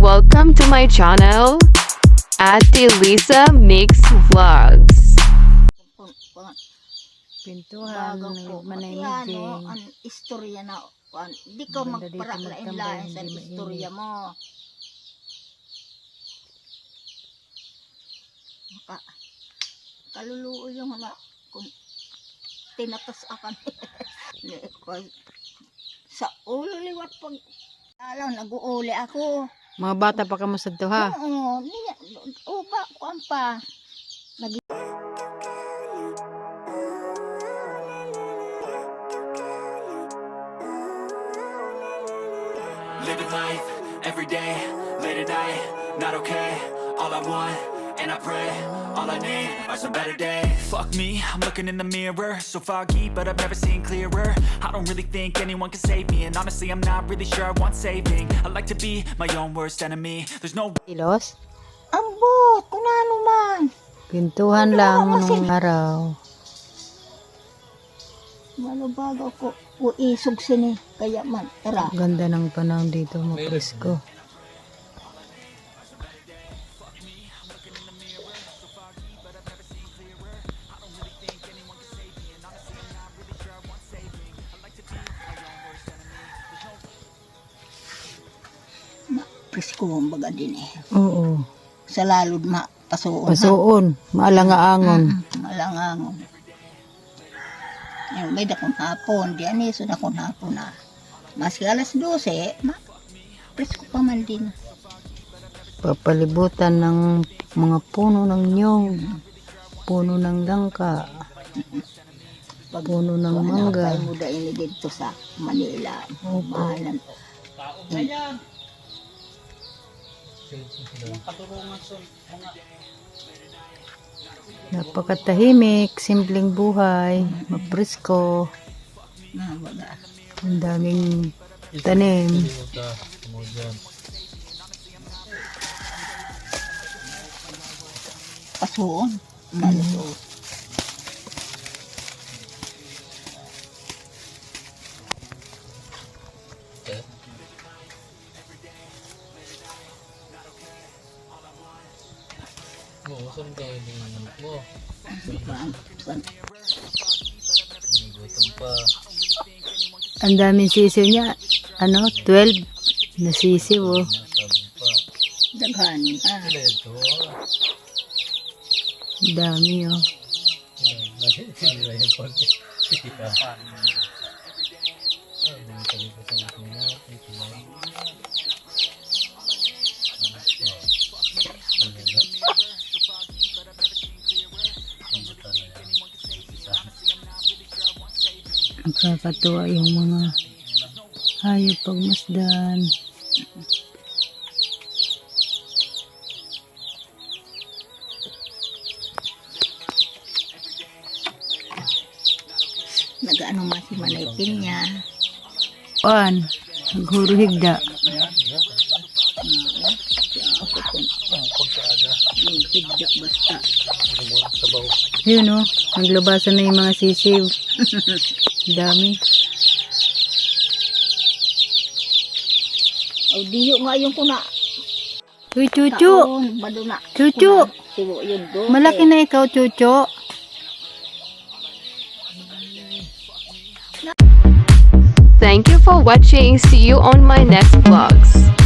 Welcome to my channel, Ate Lisa Makes Vlogs. Pintuhan, bago ko. manay Pati ni ano, ang istorya na, kuan, di ko Maganda dito magpara lain magtambay, lain sa hindi istorya mo. Maka, kaluluo yung mga, kung tinatas akan. Sa ulo liwat pag, alam, nag-uuli ako. Mga bata pa kamo sa to ha. Oo, niya, upa, kuan pa. Living life every day, late at night, not okay. All I want, and I pray, all I need are some better days. Fuck me, I'm looking in the mirror, so foggy, but I've never seen clearer. I don't really think anyone can save me, and honestly, I'm not really sure I want saving. I like to be my own worst enemy. There's no Kilos? Ambot, kung ano man. Pintuhan lang nung araw. Malo bago ko uisog sini kaya man tara Ganda ng panahon dito, mapresko. Presko baga din eh Oo. sa lalod ma pasuon Pasuon, maalangaangon. malangangon yung may dakong hapon di ani so dakong hapon na mas alas 12 ma presko pa man din Papalibutan ng mga puno ng nyong, puno ng langka, pag puno ng mangga. tayo muda ini dito sa Manila Opo. mahalan Napakatahimik, simpleng buhay, baga ang daming tanim. pasuon maluto Mausan kayo anak mo. May gutom pa. Ang daming sisiw niya. Ano? 12 na sisiw oh. Sabi pa. daghan ha Sila ito. Ang dami oh. Sila yung pag. Pa sa akin na. Sila. Nakakatuwa yung mga hayop pagmasdan. nagaano man si Manay Pinya Pan, ako kung yung higda basta Yun oh, naglabasan na yung mga sisiw. Dami. o diyo nga yung kuna Uy, Chuchu! taon bado na Chuchu! yun do Malaki na ikaw, Chuchu. Thank you for watching. See you on my next vlogs.